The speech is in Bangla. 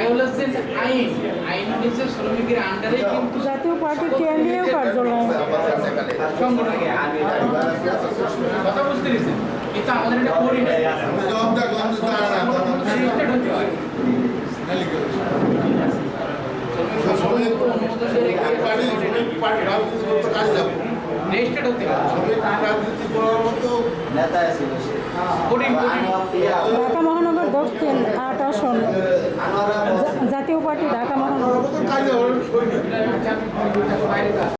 যে আইন আইন হচ্ছে শ্রমিকের আন্ডারে কিন্তু জাতীয় পার্টির কেন্দ্রীয় কার্যালয়। সংগঠন কথা বুঝতে পেরেছেন? কিন্তু আমাদের এটা করি না হতে ঢাকা মহানগর দক্ষিণ আট আসন। জাতীয় পার্টি ঢাকা মহানগর।